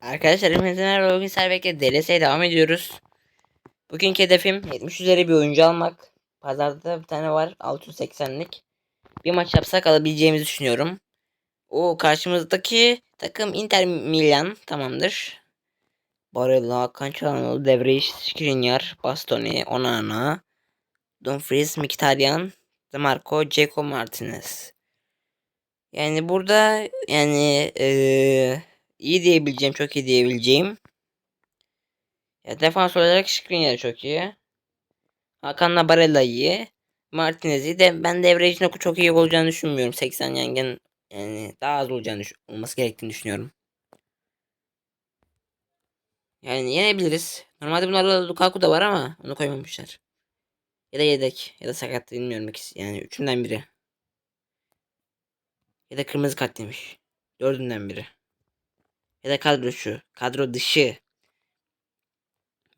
Arkadaşlar hepinize merhaba. Bugün Servek'le DLS'ye devam ediyoruz. Bugünkü hedefim 70 üzeri bir oyuncu almak. Pazarda bir tane var 680'lik. Bir maç yapsak alabileceğimizi düşünüyorum. O karşımızdaki takım Inter Milan tamamdır. Barella, Cancelano, Devreş, Skriniar, Bastoni, Onana, Dumfries, Mkhitaryan, Demarco, Ceko Martinez. Yani burada yani eee iyi diyebileceğim, çok iyi diyebileceğim. Ya defans olarak Skriniar çok iyi. Hakan'la Barella iyi. Martinez'i de ben devre için çok iyi olacağını düşünmüyorum. 80 yengen yani daha az olacağını olması gerektiğini düşünüyorum. Yani yenebiliriz. Normalde bunlarda Lukaku da var ama onu koymamışlar. Ya da yedek ya da sakat bilmiyorum ikisi. Yani üçünden biri. Ya da kırmızı kart demiş. Dördünden biri. Ya da kadro şu. Kadro dışı.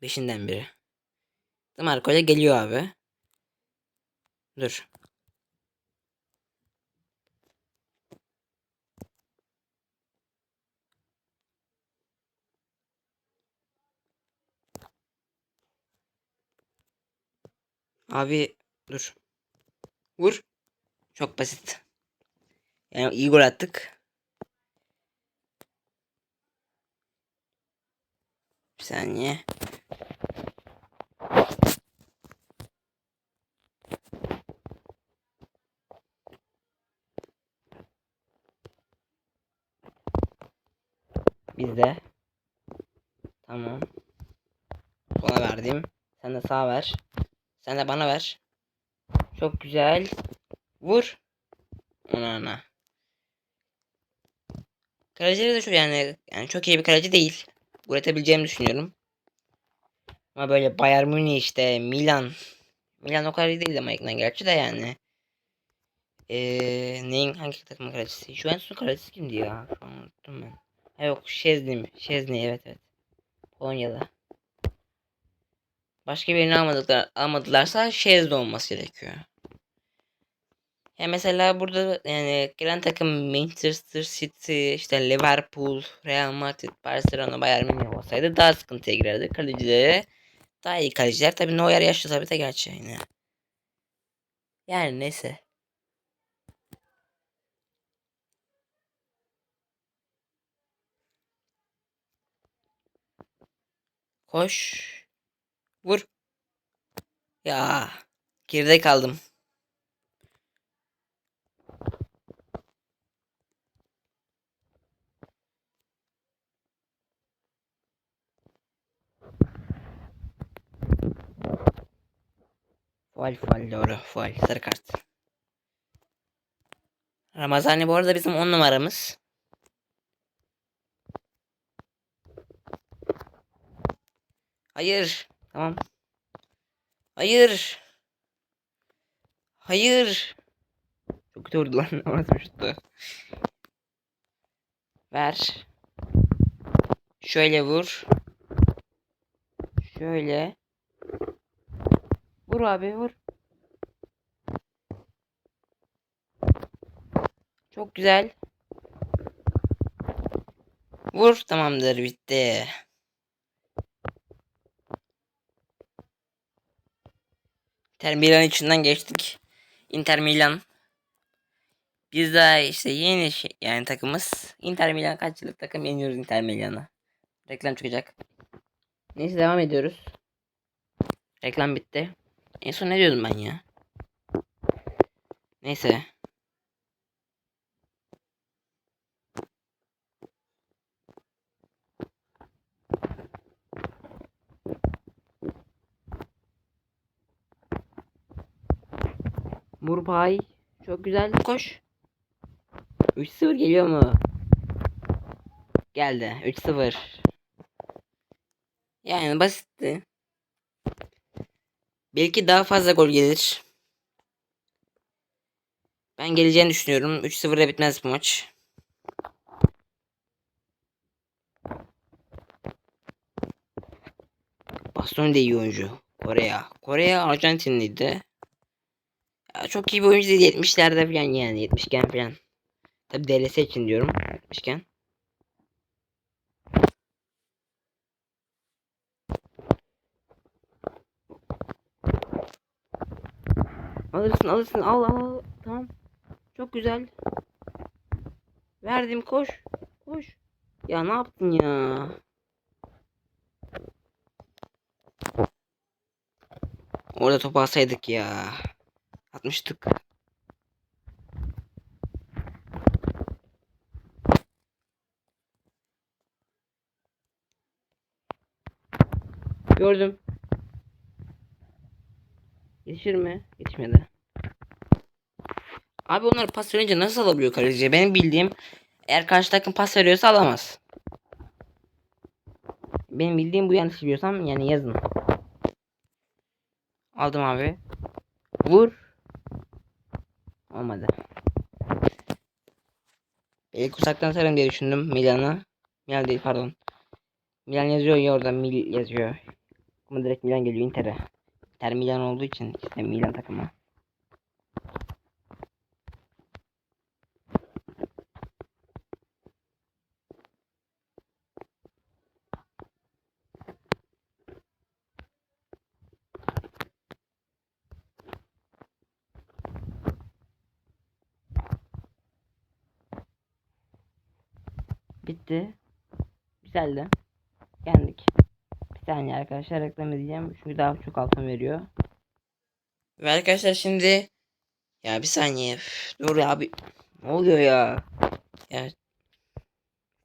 Beşinden biri. Marco ile geliyor abi. Dur. Abi dur. Vur. Çok basit. Yani iyi gol attık. Bir saniye. Bizde. Tamam. Sola verdim. Sen de sağa ver. Sen de bana ver. Çok güzel. Vur. Ona ana. Kalecileri de şu yani yani çok iyi bir kaleci değil. Üretebileceğimi düşünüyorum. Ama böyle Bayern Münih işte Milan. Milan o kadar iyi değil ama ekran gerçi de yani. Ee, neyin hangi takımın kalecisi? Juventus'un kalecisi kimdi ya? Şu an unuttum ben. Ha yok Şezni mi? Şezni evet evet. Polonyalı. Başka birini almadılar, almadılarsa Şezni olması gerekiyor. Ya mesela burada yani gelen takım Manchester City, işte Liverpool, Real Madrid, Barcelona, Bayern Münih olsaydı daha sıkıntıya girerdi. Kalecileri daha iyi kaleciler. Tabii Neuer yaşlı tabii de gerçi yani. Yani neyse. Koş. Vur. Ya. Geride kaldım. Faal faal doğru. Faal. Sarı kart. Ramazani bu arada bizim 10 numaramız. Hayır. Tamam. Hayır. Hayır. Çok kötü vurdu lan. Orası şuttu. Ver. Şöyle vur. Şöyle. Vur abi vur. Çok güzel. Vur tamamdır bitti. Inter Milan içinden geçtik. Inter Milan. Biz daha işte yeni şey, yani takımız. Inter Milan kaç yıllık takım yeniyoruz Inter Milan'a. Reklam çıkacak. Neyse devam ediyoruz. Reklam bitti. En son ne diyordum ben ya? Neyse. Murbay. Çok güzel. Koş. 3-0 geliyor mu? Geldi. 3-0. Yani basitti. Belki daha fazla gol gelir. Ben geleceğini düşünüyorum. 3-0'a bitmez bu maç. Bastoni de iyi oyuncu. Koreya. Koreya Arjantinliydi. Ya çok iyi bir oyuncu değil 70'lerde falan yani 70'gen falan. Tabi DLS için diyorum 70'gen. Alırsın alırsın al al al. Tamam. Çok güzel. Verdim koş. Koş. Ya ne yaptın ya? Orada topu alsaydık ya. Atmıştık. Gördüm. Yetişir mi? Yetişmedi. Abi onlar pas verince nasıl alabiliyor kaleci? Benim bildiğim eğer karşı takım pas veriyorsa alamaz. Benim bildiğim bu yanlış biliyorsam yani yazın. Aldım abi. Vur. Olmadı. İlk uzaktan sarım diye düşündüm Milan'a. Milan değil pardon. Milan yazıyor ya orada Mil yazıyor. Ama direkt Milan geliyor Inter'e. Inter Milan olduğu için işte Milan takımı. Bitti. Güzeldi. Geldik. Saniye arkadaşlar reklam edeceğim. Çünkü daha çok altın veriyor. Ve arkadaşlar şimdi ya bir saniye. Üf, Dur ya abi. Ne oluyor ya? Ya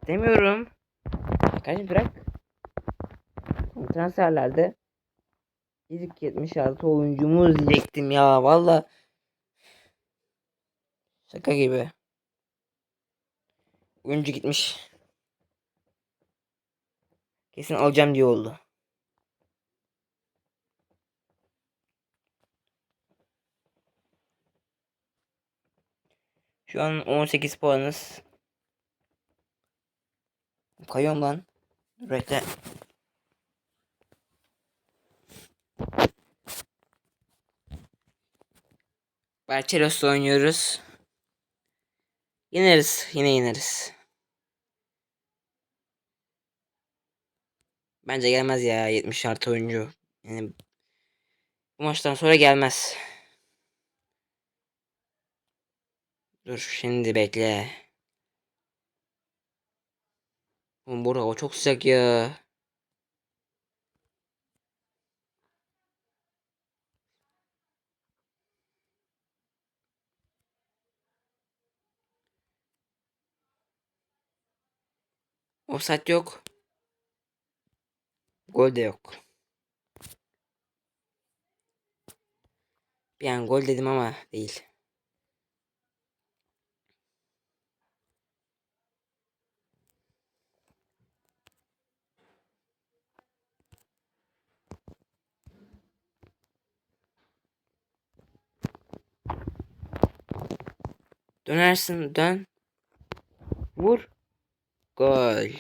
demiyorum. Arkadaşım bırak. Transferlerde İlk 76 oyuncumuz diyecektim ya valla. Şaka gibi. Oyuncu gitmiş. Kesin alacağım diye oldu. Şu an 18 puanız. Kayıyorum lan. Bekle. Barcelos'la oynuyoruz. Yeneriz. Yine yeneriz. Bence gelmez ya 70 artı oyuncu. Yani bu maçtan sonra gelmez. Dur şimdi bekle. Oğlum Bora o çok sıcak ya. Offside yok. Gol de yok. Bir an gol dedim ama değil. Dönersin dön. Vur. Gol.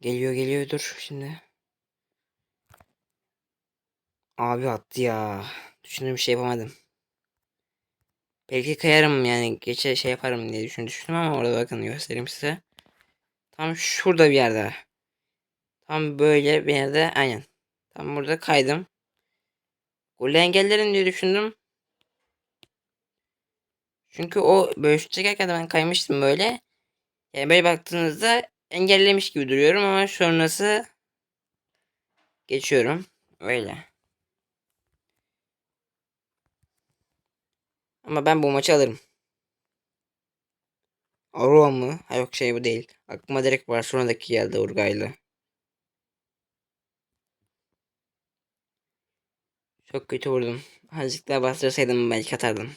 Geliyor geliyor dur şimdi. Abi attı ya. Düşündüğüm şey yapamadım. Belki kayarım yani geçe şey yaparım diye düşün düşündüm ama orada bakın göstereyim size. Tam şurada bir yerde. Tam böyle bir yerde aynen. Tam burada kaydım. Golü engellerim diye düşündüm. Çünkü o böyle şut çekerken ben kaymıştım böyle. Yani böyle baktığınızda engellemiş gibi duruyorum ama sonrası geçiyorum. Öyle. Ama ben bu maçı alırım. Aurora mı? Ha yok şey bu değil. Aklıma direkt Barcelona'daki geldi Urgaylı. Çok kötü vurdum. Azıcık daha bastırsaydım belki atardım.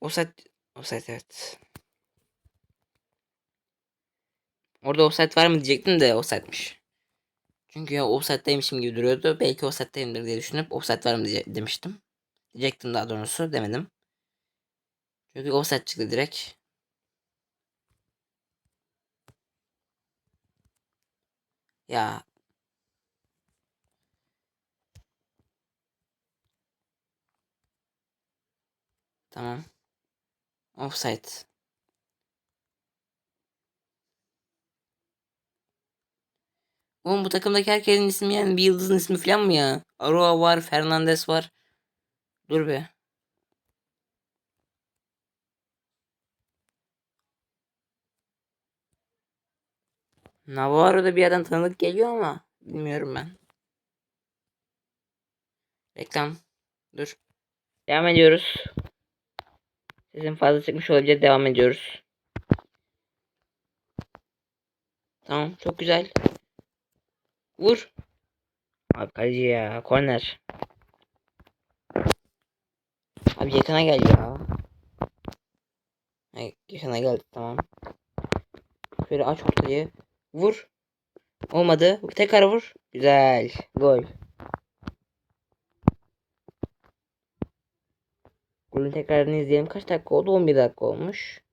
Offside, offside evet. Orada offside var mı diyecektim de offside'miş. Çünkü ya offset'teymişim gibi duruyordu. Belki offset'teyimdir diye düşünüp offset var mı diye, demiştim. Diyecektim daha doğrusu demedim. Çünkü offset çıktı direkt. Ya Tamam. Offside. Oğlum bu takımdaki herkesin ismi yani bir yıldızın ismi falan mı ya? Aroa var, Fernandes var. Dur be. Navarro da bir yerden tanıdık geliyor ama bilmiyorum ben. Reklam. Dur. Devam ediyoruz. Sesim fazla çıkmış olabilir. Devam ediyoruz. Tamam. Çok güzel. Vur. Abi kaleci ya. Korner. Abi yakına gel ya. Ay, yakına geldi tamam. Şöyle aç ortayı. Vur. Olmadı. Tekrar vur. Güzel. Gol. Golün tekrarını izleyelim. Kaç dakika oldu? 11 dakika olmuş.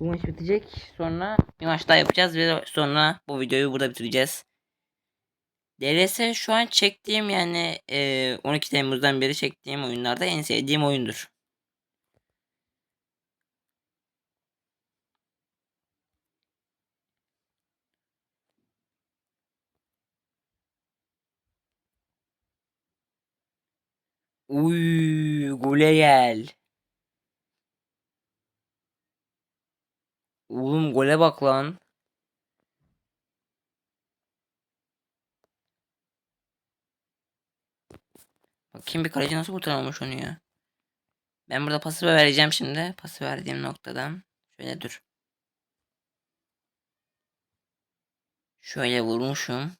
Bu maç bitecek. Sonra bir maç daha yapacağız ve sonra bu videoyu burada bitireceğiz. DLS şu an çektiğim yani e, 12 Temmuz'dan beri çektiğim oyunlarda en sevdiğim oyundur. Uy, gole. Oğlum gole bak lan. Bakayım bir kaleci nasıl kurtarmamış onu ya. Ben burada pası vereceğim şimdi. Pası verdiğim noktadan. Şöyle dur. Şöyle vurmuşum.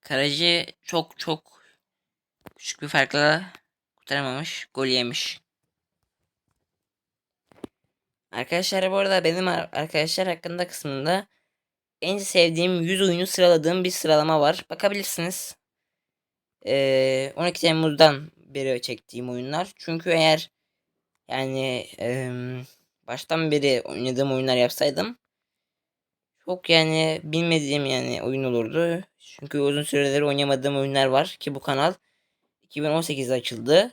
Kaleci çok çok küçük bir farkla kurtaramamış. Gol yemiş. Arkadaşlar bu arada benim arkadaşlar hakkında kısmında en sevdiğim 100 oyunu sıraladığım bir sıralama var. Bakabilirsiniz. Ee, 12 Temmuz'dan beri çektiğim oyunlar. Çünkü eğer yani e, baştan beri oynadığım oyunlar yapsaydım çok yani bilmediğim yani oyun olurdu. Çünkü uzun süredir oynamadığım oyunlar var ki bu kanal 2018'de açıldı.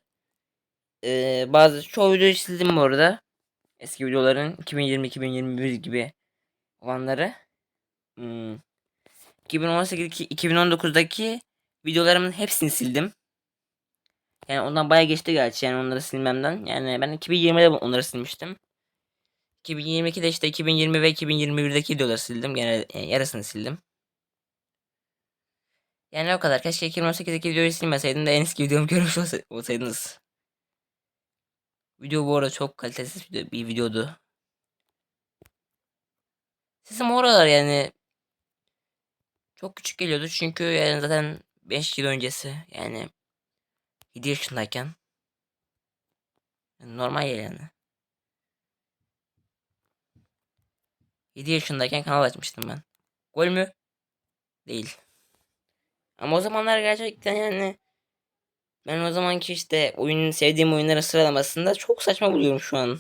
Ee, bazı çoğu videoyu sildim bu arada. Eski videoların 2020-2021 gibi olanları. Hmm. 2018-2019'daki videolarımın hepsini sildim. Yani ondan baya geçti gerçi yani onları silmemden. Yani ben 2020'de onları silmiştim. 2022'de işte 2020 ve 2021'deki videoları sildim. Gene yani yarısını sildim. Yani o kadar. Keşke 2018'deki videoyu silmeseydim de en eski videomu görmüş olsaydınız. Video bu arada çok kalitesiz bir videodu. Sesim oralar yani çok küçük geliyordu çünkü yani zaten 5 yıl öncesi yani 7 yaşındayken normal yani. 7 yaşındayken kanal açmıştım ben. Gol mü? Değil. Ama o zamanlar gerçekten yani ben o zamanki işte oyunun sevdiğim oyunların sıralamasında çok saçma buluyorum şu an.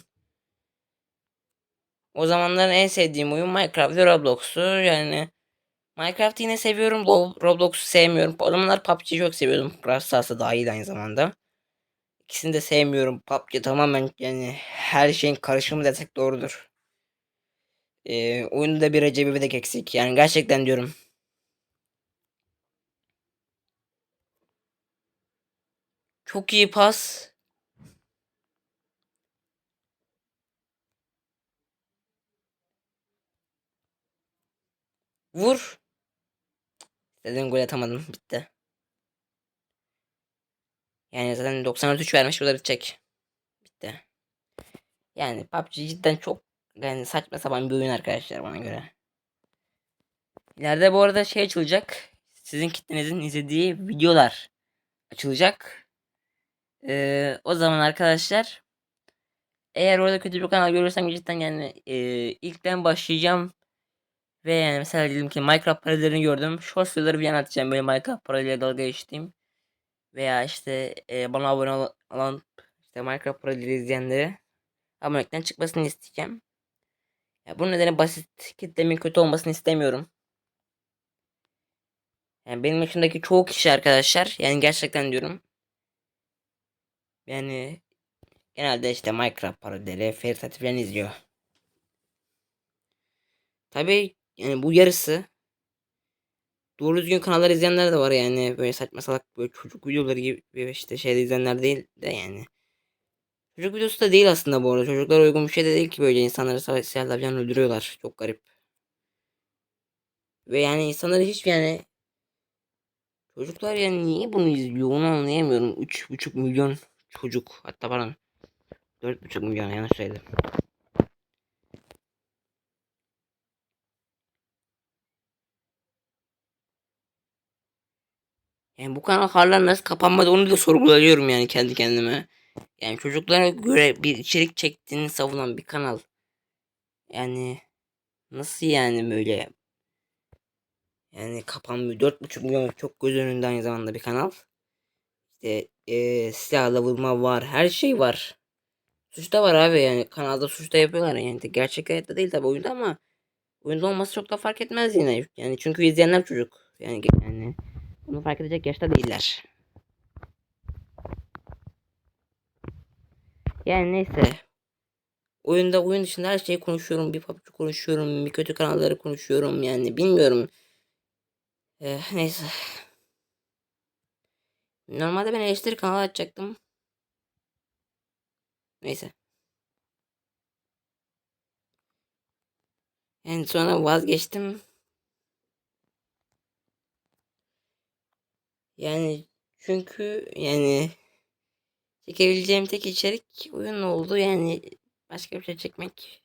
O zamanların en sevdiğim oyun Minecraft ve Roblox'u yani Minecraft'ı yine seviyorum. Roblox'u sevmiyorum. O zamanlar PUBG'yi çok seviyordum. Brawl Stars'ı daha iyi aynı zamanda. İkisini de sevmiyorum. PUBG tamamen yani her şeyin karışımı desek doğrudur. Ee, oyunda bir Recep İvedik eksik. Yani gerçekten diyorum. Çok iyi pas. Vur. Dedim gol atamadım. Bitti. Yani zaten 93 vermiş. Bu da bitecek. Bitti. Yani PUBG cidden çok yani saçma sapan bir oyun arkadaşlar bana göre. İleride bu arada şey açılacak. Sizin kitlenizin izlediği videolar açılacak. Ee, o zaman arkadaşlar eğer orada kötü bir kanal görürsem cidden yani e, ilk ben başlayacağım ve yani mesela diyelim ki Minecraft paralellerini gördüm. Shorts videoları bir atacağım böyle Minecraft paraleliyle dalga geçtiğim. Veya işte e, bana abone olan işte Minecraft paraleli izleyenleri abonelikten çıkmasını isteyeceğim. Ya bunun nedeni basit kitlemin kötü olmasını istemiyorum. Yani benim yaşımdaki çoğu kişi arkadaşlar yani gerçekten diyorum. Yani genelde işte Minecraft parodileri, Ferit falan izliyor. Tabii yani bu yarısı doğru düzgün kanallar izleyenler de var yani böyle saçma salak böyle çocuk videoları gibi işte şeyde izleyenler değil de yani. Çocuk videosu da değil aslında bu arada. Çocuklara uygun bir şey de değil ki böyle insanları savaş silahla falan öldürüyorlar. Çok garip. Ve yani insanları hiç yani çocuklar yani niye bunu izliyor onu anlayamıyorum. 3,5 milyon çocuk hatta pardon 4,5 milyon yanlış söyledim. Yani bu kanal hala nasıl kapanmadı onu da sorguluyorum yani kendi kendime. Yani çocuklara göre bir içerik çektiğini savunan bir kanal. Yani nasıl yani böyle yani kapanmıyor. 4,5 milyon çok göz önünde aynı zamanda bir kanal. İşte e, silahla vurma var. Her şey var. Suç da var abi yani. Kanalda suç da yapıyorlar yani. Gerçek hayatta değil tabi oyunda ama oyunda olması çok da fark etmez yine. Yani çünkü izleyenler çocuk. Yani yani bunu fark edecek yaşta değiller. Yani neyse. Oyunda oyun dışında her şeyi konuşuyorum. Bir PUBG konuşuyorum. Bir kötü kanalları konuşuyorum. Yani bilmiyorum. Ee, neyse. Normalde ben eleştiri kanalı açacaktım. Neyse. Yani sonra vazgeçtim. Yani çünkü yani çekebileceğim tek içerik oyun oldu. Yani başka bir şey çekmek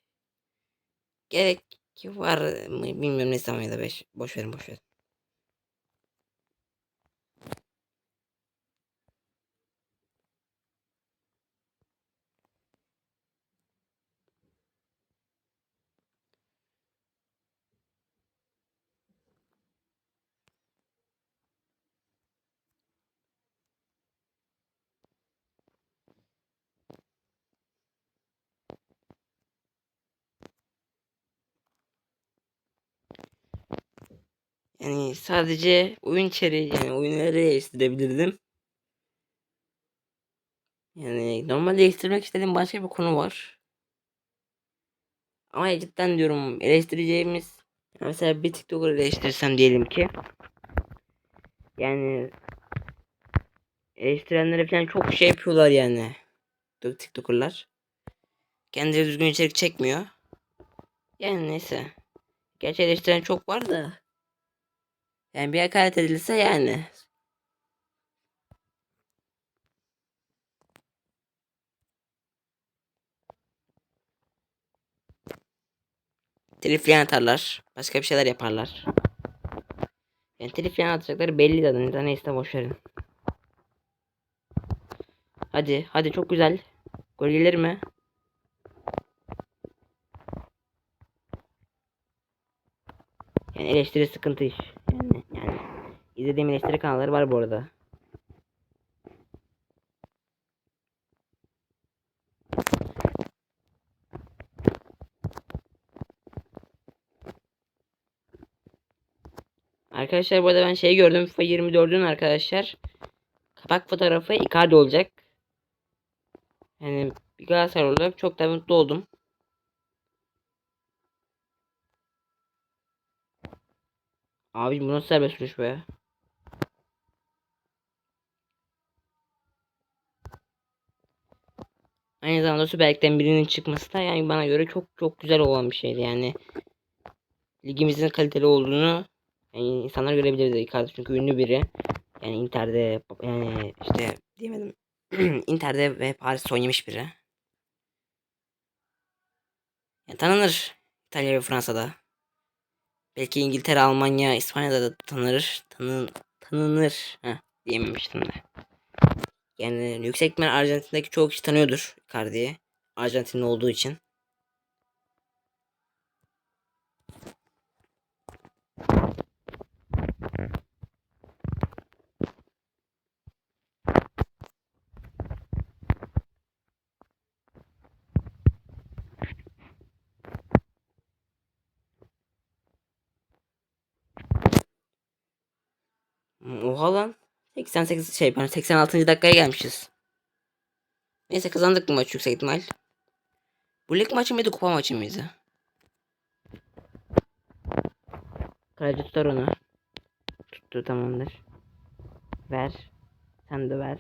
gerek var mı bilmiyorum ne zaman ya da beş. Boş verin boş verin. Yani sadece oyun içeriği yani oyunları değiştirebilirdim. Yani normal değiştirmek istediğim başka bir konu var. Ama cidden diyorum eleştireceğimiz mesela bir TikToker eleştirsem diyelim ki yani eleştirenlere falan çok şey yapıyorlar yani. TikToker'lar. Kendileri düzgün içerik çekmiyor. Yani neyse. Gerçi eleştiren çok var da. Yani bir hakaret edilse yani. Telif falan atarlar. Başka bir şeyler yaparlar. Yani telif falan atacakları belli zaten. Neyse boş. Hadi hadi çok güzel. Gol gelir mi? Yani eleştiri sıkıntı iş. Yani izlediğim eleştiri kanalları var bu arada. Arkadaşlar bu arada ben şey gördüm FIFA 24'ün arkadaşlar kapak fotoğrafı Icardi olacak. Yani Galatasaray olarak çok da mutlu oldum. Abi bu nasıl serbest vuruş be? Aynı zamanda Süper Lig'den birinin çıkması da yani bana göre çok çok güzel olan bir şeydi yani. Ligimizin kaliteli olduğunu yani insanlar görebilirdi Icardi çünkü ünlü biri. Yani Inter'de yani işte diyemedim. Inter'de ve Paris oynamış biri. Yani tanınır İtalya ve Fransa'da. Belki İngiltere, Almanya, İspanya'da da tanınır. Tanın, tanınır. Heh, diyememiştim de. Yani yüksek ihtimal Arjantin'deki çoğu kişi tanıyordur Icardi'yi. Arjantinli olduğu için. Oha lan. 88 şey pardon 86. dakikaya gelmişiz. Neyse kazandık bu maç yüksek ihtimal. Bu lig maçı mıydı kupa maçı mıydı? Kaleci tutar onu. Tuttu tamamdır. Ver. Sen de ver.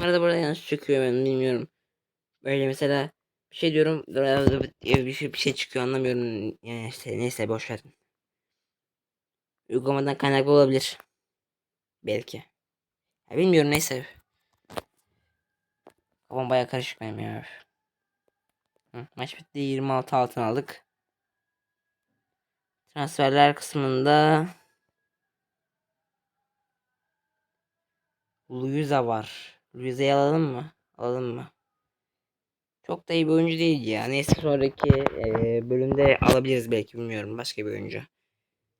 Arada burada yanlış çıkıyor ben bilmiyorum. Böyle mesela bir şey diyorum bir şey, bir şey çıkıyor anlamıyorum. Yani işte neyse boş ver. Uygulamadan kaynaklı olabilir. Belki. Ya bilmiyorum neyse. Kafam baya karışık benim ya. Hı, maç bitti 26 altın aldık. Transferler kısmında Luisa var. Luisa'yı alalım mı? Alalım mı? Çok da iyi bir oyuncu değil ya. Neyse sonraki bölümde alabiliriz belki bilmiyorum. Başka bir oyuncu.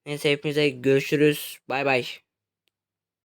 Neyse hepinize görüşürüz. Bay bay.